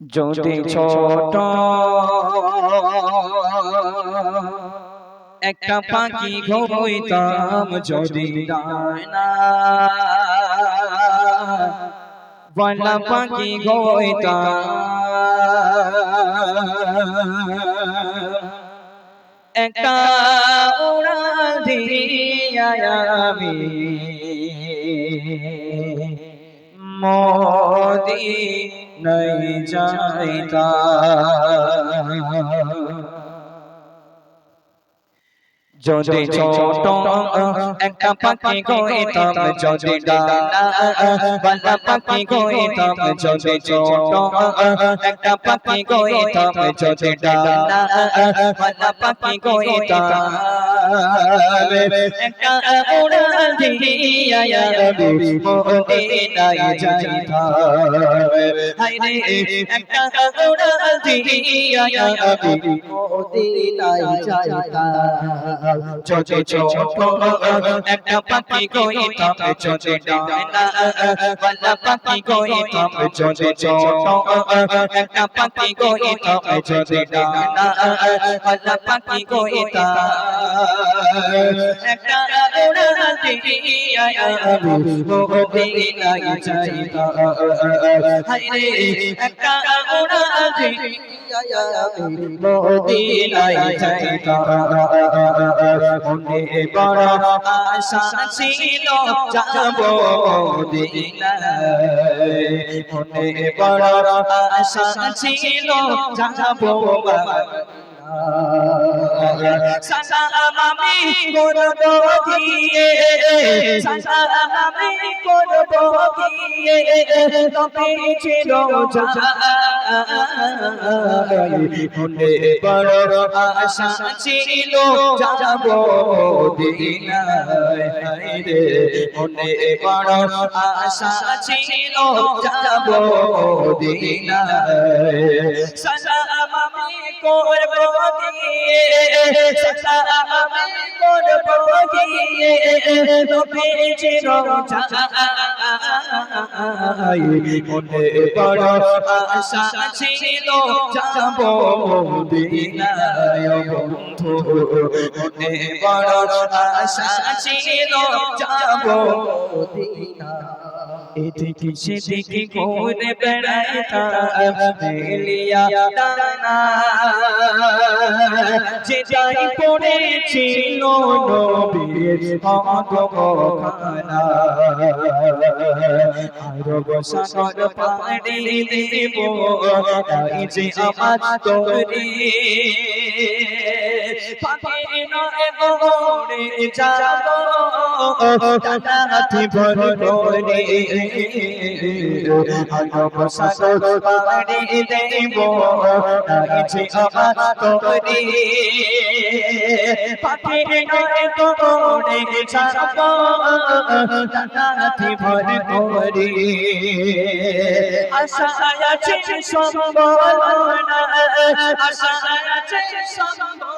যদি ছোট একটা পাখি ঘুমাইতাম যদি বলা পাখি ঘুমাইতাম। একটা উড়া দিয়া আমি। মোদি নাই যাইতা যদি ছোট একটা পাখি গইতাম যদি ডানা বালা পাখি গইতাম যদি ছোট একটা পাখি গইতাম যদি ডানা বালা পাখি গইতাম একটা উড়া দিয়া আমি মদিনায় যাইতাম হায়রে একটা উড়া দিয়া আমি মদিনায় যাইতাম যদি ছোট একটা পাখি গইতাম যদি ডানা বালা পাখি গইতাম যদি ছোট একটা পাখি গইতাম যদি ডানা বালা পাখি গইতাম একটা মনে বড় আশা ছিল যাব মদিনায় ছিল যাব করব দিয়ে সালামি আশা ছিল যাব দিনায়। রে আশা ছিল যাব দিনায়। সালামি করব মনে বড় আশা ছিল যাব দিনায় বন্ধু মনে বড় আশা ছিল যাব এদিকে সেদিকে ঘুরে বেড়াইতাম মেলিয়া দানা। যেটাই পড়েছিল নবীর অগমখানা আরব সাগর পাড়ি দেব তাই যে আমার তোরে। পাখি নয় গোড়ে যাব টানাতে ভর করে আরব সাগর দেব তাই আমার তোরে পাখি নয় গোড়ে যাব টানাতে ভর করে আশা আছে সম্বল আশা আছে সম্বল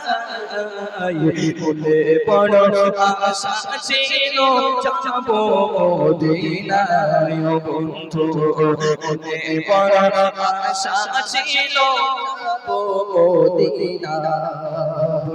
মনে বড় আশা ছিল যাব দিনায় বন্ধু মনে বড় আশা ছিল যাব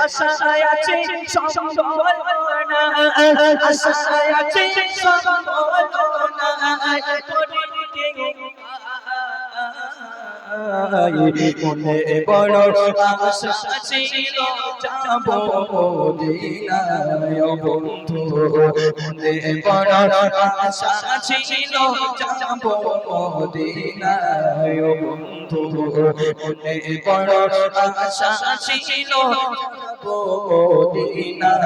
আশায় আছে সম্বল না আশায় আছে সম্বল না মনে বড় আশা ছিল যাব মদিনায় বন্ধু। মনে বড় আশা ছিল যাব মদিনায় বন্ধু। মনে বড় আশা ছিল যাব মদিনায়।